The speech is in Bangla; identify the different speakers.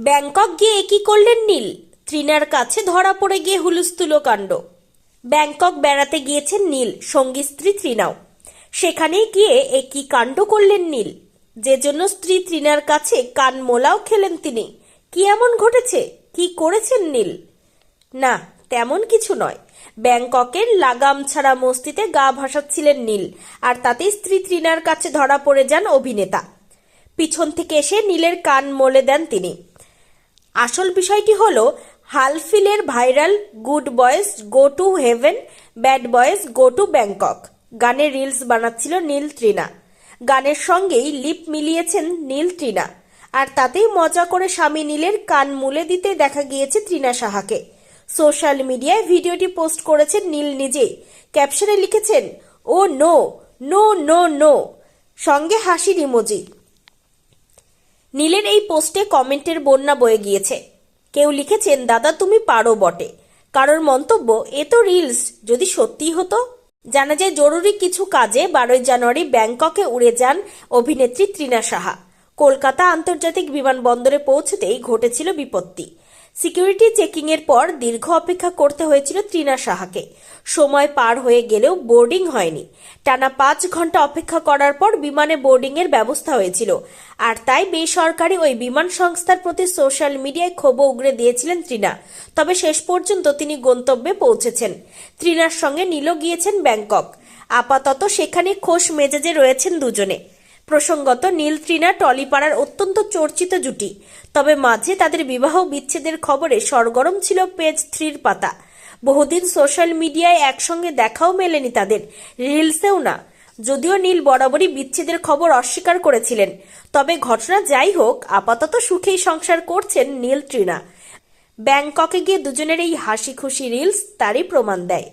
Speaker 1: ব্যাংকক গিয়ে কি করলেন নীল? ত্রিনার কাছে ধরা পড়ে গিয়ে হুলুস্থুলো কাণ্ড। ব্যাংকক বেড়াতে গিয়েছেন নীল, সঙ্গী স্ত্রী ত্রিনাও। সেখানে গিয়ে একই কাণ্ড করলেন নীল। যে জন্য স্ত্রী ত্রিনার কাছে কান মোলাও খেলেন তিনি। কি এমন ঘটেছে? কি করেছেন নীল? না, তেমন কিছু নয়। ব্যাংককের লাগাম ছাড়া মস্তিতে গা ভাসাচ্ছিলেন নীল, আর তাতেই স্ত্রী ত্রিনার কাছে ধরা পড়ে যান অভিনেতা। পিছন থেকে এসে নীলের কান মোলে দেন তিনি। আসল বিষয়টি হলো হালফিলের viral good boys go to heaven, bad boys go to Bangkok. গানের রিলস বানাচ্ছিল নীল ত্রিনা। গানের সঙ্গেই লিপ মিলিয়েছেন নীল ত্রিনা। আর তাতেই মজা করে স্বামী নীলের কান মুলে দিতে দেখা গিয়েছে ত্রিনা সাহাকে। সোশ্যাল মিডিয়ায় ভিডিওটি পোস্ট করেছেন নীল নিজেই। ক্যাপশনে লিখেছেন, oh no no no no. সঙ্গে হাসির ইমোজি। নীলের এই পোস্টে কমেন্টের বন্যা বয়ে গিয়েছে। কেউ লিখেছেন, দাদা, তুমি পারো বটে। কারোর মন্তব্য, এ তো রিলস, যদি সত্যি হতো? জানা যায়, জরুরি কিছু কাজে বারোই জানুয়ারি ব্যাংককে উড়ে যান অভিনেত্রী ত্রিনা সাহা। কলকাতা আন্তর্জাতিক বিমানবন্দরে পৌঁছতেই ঘটেছিল বিপত্তি। সিকিউরিটি চেকিং এর পর দীর্ঘ অপেক্ষা করতে হয়েছিল ত্রিনা সাহাকে। সময় পার হয়ে গেলেও বোর্ডিং হয়নি। টানা পাঁচ ঘণ্টা অপেক্ষা করার পর বিমানে বোর্ডিং এর ব্যবস্থা হয়েছিল। আর তাই বেসরকারি ওই বিমান সংস্থার প্রতি সোশ্যাল মিডিয়ায় ক্ষোভ উগড়ে দিয়েছিলেন ত্রিনা। তবে শেষ পর্যন্ত তিনি গন্তব্যে পৌঁছেছেন। ত্রিনার সঙ্গে নীল গিয়েছেন ব্যাংকক। আপাতত সেখানে খোশ মেজাজে রয়েছেন দুজনে। প্রসঙ্গত নীল ত্রিনা টলিপাড়ার অত্যন্ত চর্চিত জুটি। তবে মাঝে তাদের বিবাহ বিচ্ছেদের খবরে সরগরম ছিল পেজ থ্রির পাতা। বহুদিন সোশ্যাল মিডিয়ায় একসঙ্গে দেখাও মেলেনি তাদের। রিলসেও না। যদিও নীল বরাবরই বিচ্ছেদের খবর অস্বীকার করেছিলেন। তবে ঘটনা যাই হোক, আপাতত সুখেই সংসার করছেন নীল ত্রিনা ব্যাংককে গিয়ে দুজনের এই হাসি খুশি রিলস তারই প্রমাণ দেয়।